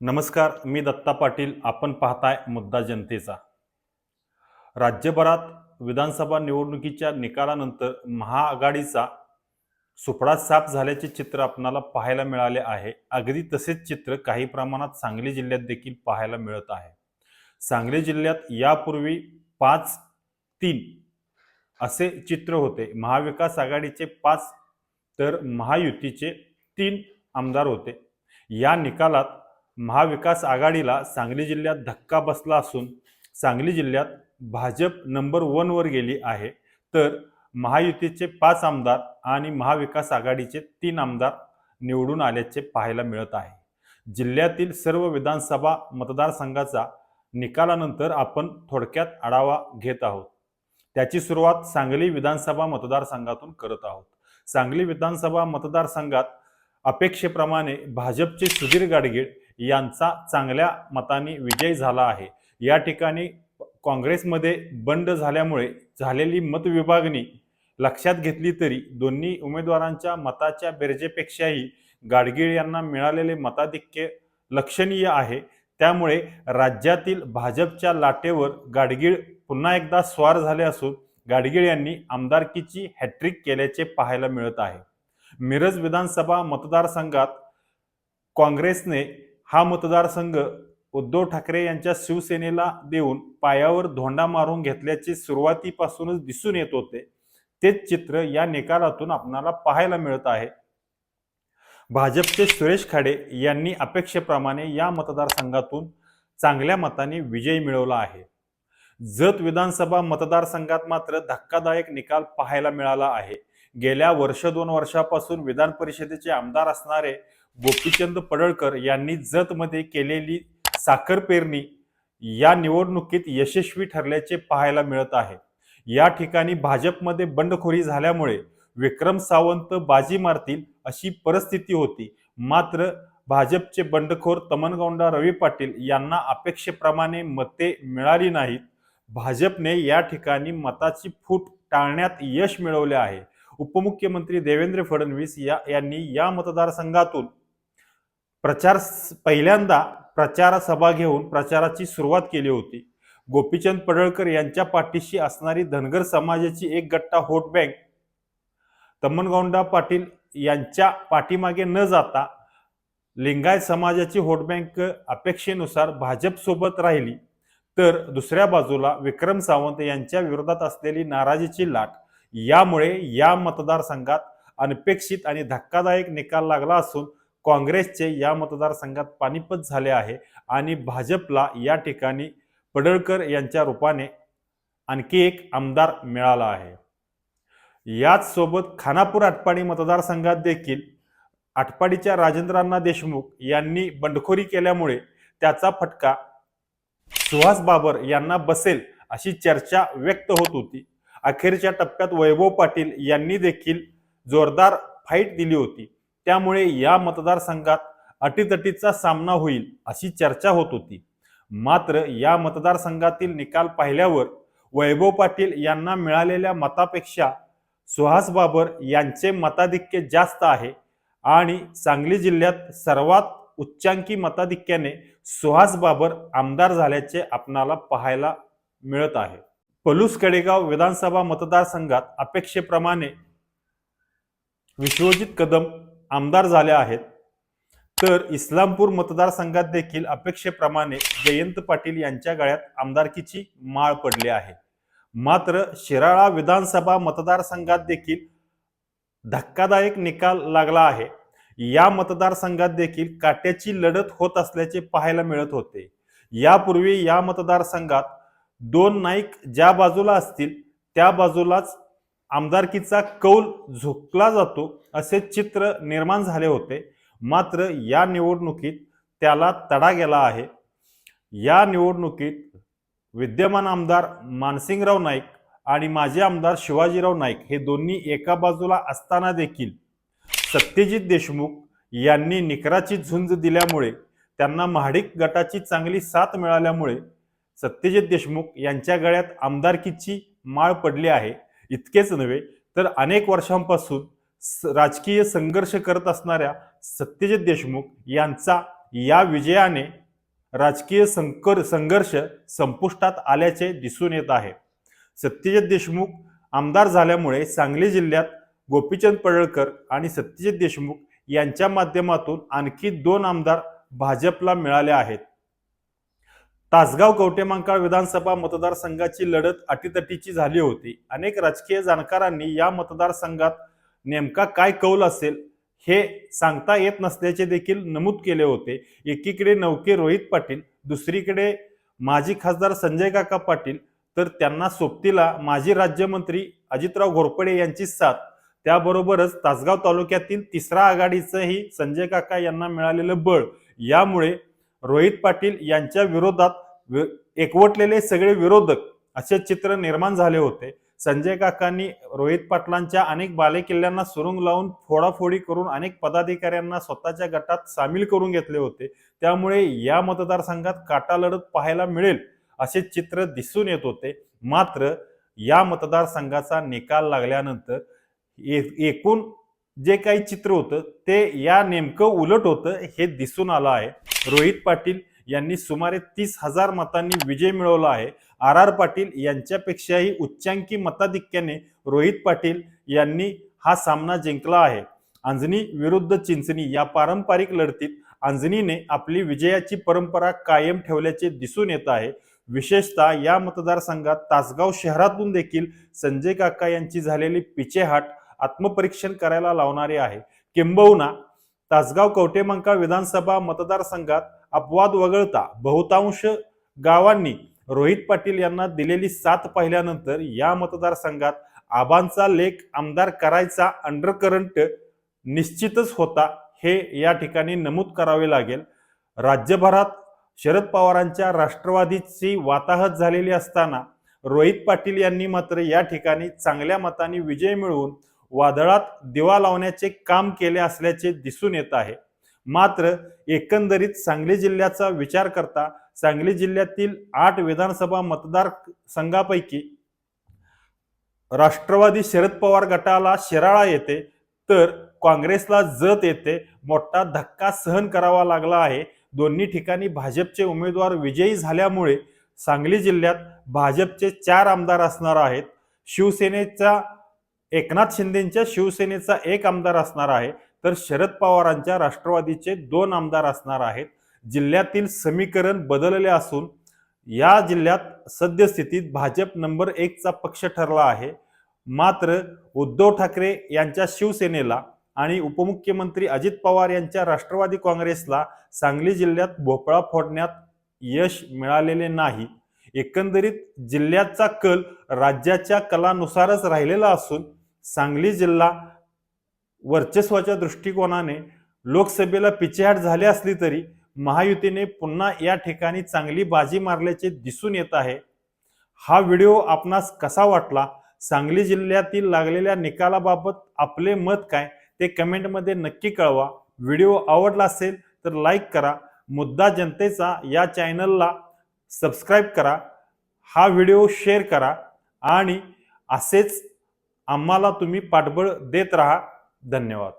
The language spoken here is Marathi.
नमस्कार मी दत्ता पाटील. आपण पाहताय मुद्दा जनतेचा. राज्यभरात विधानसभा निवडणुकीच्या निकालानंतर महाआघाडीचा सुपडा साफ झाल्याचे चित्र आपणाला पाहायला मिळाले आहे. अगदी तसेच चित्र काही प्रमाणात सांगली जिल्ह्यात देखील पाहायला मिळत आहे. सांगली जिल्ह्यात यापूर्वी पाच तीन असे चित्र होते. महाविकास आघाडीचे पाच तर महायुतीचे तीन आमदार होते. या निकालात महाविकास आघाडीला सांगली जिल्ह्यात धक्का बसला असून सांगली जिल्ह्यात भाजप नंबर वनवर गेली आहे. तर महायुतीचे पाच आमदार आणि महाविकास आघाडीचे तीन आमदार निवडून आल्याचे पाहायला मिळत आहे. जिल्ह्यातील सर्व विधानसभा मतदारसंघाचा निकालानंतर आपण थोडक्यात आढावा घेत आहोत. त्याची सुरुवात सांगली विधानसभा मतदारसंघातून करत आहोत. सांगली विधानसभा मतदारसंघात अपेक्षेप्रमाणे भाजपचे सुधीर गाडगीळ यांचा चांगल्या मताने विजय झाला आहे. या ठिकाणी काँग्रेसमध्ये बंड झाल्यामुळे झालेली मतविभागणी लक्षात घेतली तरी दोन्ही उमेदवारांच्या मताच्या बेरजेपेक्षाही गाडगीळ यांना मिळालेले मताधिक्य लक्षणीय आहे. त्यामुळे राज्यातील भाजपच्या लाटेवर गाडगीळ पुन्हा एकदा स्वार झाले असून गाडगीळ यांनी आमदारकीची हॅट्रिक केल्याचे पाहायला मिळत आहे. मिरज विधानसभा मतदारसंघात काँग्रेसने हा मतदारसंघ उद्धव ठाकरे यांच्या शिवसेनेला देऊन पायावर धोंडा मारून घेतल्याचे सुरुवातीपासूनच दिसून येत होते. तेच चित्र या निकालातून आपणाला पाहायला मिळत आहे. भाजपचे सुरेश खाडे यांनी अपेक्षेप्रमाणे या मतदारसंघातून चांगल्या मताने विजय मिळवला आहे. जत विधानसभा मतदारसंघात मात्र धक्कादायक निकाल पाहायला मिळाला आहे. गेल्या वर्ष दोन वर्षापासून विधान परिषदेचे आमदार असणारे गोपीचंद पडळकर यांनी जतमध्ये केलेली साखर पेरणी या निवडणुकीत यशस्वी ठरल्याचे पाहायला मिळत आहे. या ठिकाणी भाजपमध्ये बंडखोरी झाल्यामुळे विक्रम सावंत बाजी मारतील अशी परिस्थिती होती. मात्र भाजपचे बंडखोर तमनगौंडा रवी पाटील यांना अपेक्षेप्रमाणे मते मिळाली नाहीत. भाजपने या ठिकाणी मताची फूट टाळण्यात यश मिळवले आहे. उपमुख्यमंत्री देवेंद्र फडणवीस या यांनी या मतदारसंघातून प्रचार पहिल्यांदा प्रचार सभा घेऊन प्रचाराची सुरुवात केली होती. गोपीचंद पडळकर यांच्या पाठीशी असणारी धनगर समाजाची एक गट्टा होट बँक तम्मनगौंडा पाटील यांच्या पाठीमागे न जाता लिंगायत समाजाची होट बँक अपेक्षेनुसार भाजपसोबत राहिली. तर दुसऱ्या बाजूला विक्रम सावंत यांच्या विरोधात असलेली नाराजीची लाट यामुळे या मतदारसंघात अनपेक्षित आणि धक्कादायक निकाल लागला असून काँग्रेसचे या मतदारसंघात पानिपत झाले आहे आणि भाजपला या ठिकाणी पडळकर यांच्या रूपाने आणखी एक आमदार मिळाला आहे. याच सोबत खानापूर आटपाडी मतदारसंघात देखील आटपाडीच्या राजेंद्रांना देशमुख यांनी बंडखोरी केल्यामुळे त्याचा फटका सुहास बाबर यांना बसेल अशी चर्चा व्यक्त होत होती. अखेरच्या टप्प्यात वैभव पाटील यांनी देखील जोरदार फाईट दिली होती. त्यामुळे या मतदारसंघात अटीतटीचा सामना होईल अशी चर्चा होत होती. मात्र या मतदारसंघातील निकाल पाहिल्यावर वैभव पाटील यांना मिळालेल्या मतापेक्षा सुहास बाबर यांचे मताधिक्य जास्त आहे आणि सांगली जिल्ह्यात सर्वात उच्चांकी मताधिक्याने सुहास बाबर आमदार झाल्याचे आपणाला पाहायला मिळत आहे. पलूस कडेगाव विधानसभा मतदारसंघात अपेक्षेप्रमाणे विश्वजित कदम आमदार झाले आहेत. तर इस्लामपूर मतदारसंघात देखील अपेक्षेप्रमाणे जयंत पाटील यांच्या गळ्यात आमदारकीची माळ पडली आहे. मात्र शिराळा विधानसभा मतदारसंघात देखील धक्कादायक निकाल लागला आहे. या मतदारसंघात देखील काट्याची लढत होत असल्याचे पाहायला मिळत होते. यापूर्वी या मतदारसंघात दोन नाईक ज्या बाजूला असतील त्या बाजूलाच आमदारकीचा कौल झोकला जातो असे चित्र निर्माण झाले होते. मात्र या निवडणुकीत त्याला तडा गेला आहे. या निवडणुकीत विद्यमान आमदार मानसिंगराव नाईक आणि माजी आमदार शिवाजीराव नाईक हे दोन्ही एका बाजूला असताना देखील सत्यजित देशमुख यांनी निकराची झुंज दिल्यामुळे त्यांना महाडिक गटाची चांगली साथ मिळाल्यामुळे सत्यजित देशमुख यांच्या गळ्यात आमदारकीची माळ पडली आहे. इतकेच नव्हे तर अनेक वर्षांपासून स- राजकीय संघर्ष करत असणाऱ्या सत्यजित देशमुख यांचा या विजयाने राजकीय संकर संघर्ष संपुष्टात आल्याचे दिसून येत आहे. सत्यजित देशमुख आमदार झाल्यामुळे सांगली जिल्ह्यात गोपीचंद पडळकर आणि सत्यजित देशमुख यांच्या माध्यमातून आणखी दोन आमदार भाजपला मिळाले आहेत. तासगाव कवटेमांकाळ विधानसभा मतदारसंघाची लढत अटीतटीची झाली होती. अनेक राजकीय जाणकारांनी या मतदारसंघात नेमका काय कौल असेल हे सांगता येत नसल्याचे देखील नमूद केले होते. एकीकडे नौके रोहित पाटील दुसरीकडे माजी खासदार संजय काका पाटील तर त्यांना सोबतीला माजी राज्यमंत्री अजितराव घोरपडे यांची साथ. त्याबरोबरच तासगाव तालुक्यातील तिसरा आघाडीचंही संजय काका यांना मिळालेलं बळ. यामुळे रोहित पाटील यांच्या विरोधात एकवटलेले सगळे विरोधक असे चित्र निर्माण झाले होते. संजय काकांनी रोहित पाटलांच्या अनेक बालेकिल्ल्यांना सुरुंग लावून फोडाफोडी करून अनेक पदाधिकाऱ्यांना स्वतःच्या गटात सामील करून घेतले होते. त्यामुळे या मतदारसंघात काटा लढत पाहायला मिळेल असे चित्र दिसून येत होते. मात्र या मतदारसंघाचा निकाल लागल्यानंतर एकूण जे काही चित्र होतं ते या नेमकं उलट होतं हे दिसून आलं आहे. रोहित पाटील यांनी सुमारे तीस हजार मतांनी विजय मिळवला आहे. आर आर पाटील यांच्यापेक्षाही उच्चांकी मताधिक्याने रोहित पाटील यांनी हा सामना जिंकला आहे. अंजनी विरुद्ध चिंचणी या पारंपरिक लढतीत अंजनीने आपली विजयाची परंपरा कायम ठेवल्याचे दिसून येत आहे. विशेषतः या मतदारसंघात तासगाव शहरातून देखील संजय काका यांची झालेली पिछेहाट आत्मपरीक्षण करायला लावणारे आहे. किंबहुना तासगाव कवटेमंकाळ विधानसभा मतदारसंघात अपवाद वगळता बहुतांश गावांनी रोहित पाटील यांना दिलेली साथ पाहिल्यानंतर या मतदारसंघात आबांचा लेख आमदार करायचा अंडरकरंट निश्चितच होता हे या ठिकाणी नमूद करावे लागेल. राज्यभरात शरद पवारांच्या राष्ट्रवादीची वाताहत झालेली असताना रोहित पाटील यांनी मात्र या ठिकाणी चांगल्या मताने विजय मिळवून वादळात दिवा लावण्याचे काम केले असल्याचे दिसून येत आहे. मात्र एकंदरीत सांगली जिल्ह्याचा विचार करता सांगली जिल्ह्यातील आठ विधानसभा मतदार संघापैकी राष्ट्रवादी शरद पवार गटाला शिराळा येते तर काँग्रेसला जत येते मोठा धक्का सहन करावा लागला आहे. दोन्ही ठिकाणी भाजपचे उमेदवार विजयी झाल्यामुळे सांगली जिल्ह्यात भाजपचे चार आमदार असणार आहेत. शिवसेनेचा एकनाथ शिंदेच्या शिवसेनेचा एक आमदार असणार आहे तर शरद पवारांच्या राष्ट्रवादीचे दोन आमदार असणार आहेत. जिल्ह्यातील समीकरण बदलले असून या जिल्ह्यात सद्यस्थितीत भाजप नंबर एकचा पक्ष ठरला आहे. मात्र उद्धव ठाकरे यांच्या शिवसेनेला आणि उपमुख्यमंत्री अजित पवार यांच्या राष्ट्रवादी काँग्रेसला सांगली जिल्ह्यात भोपळा फोडण्यात यश मिळालेले नाही. एकंदरीत जिल्ह्याचा कल राज्याच्या कलानुसारच राहिलेला असून सांगली जिल्हा वर्चस्वाच्या दृष्टिकोनाने लोकसभेला पिछेहाट झाली असली तरी महायुतीने पुन्हा या ठिकाणी चांगली बाजी मारल्याचे दिसून येत आहे. हा व्हिडिओ आपणास कसा वाटला? सांगली जिल्ह्यातील लागलेल्या निकालाबाबत आपले मत काय? ते कमेंटमध्ये नक्की कळवा. व्हिडिओ आवडला असेल तर लाईक करा. मुद्दा जनतेचा या चॅनलला सबस्क्राईब करा. हा व्हिडिओ शेअर करा आणि असेच आम्हाला तुम्ही पाठबळ देत राहा. धन्यवाद.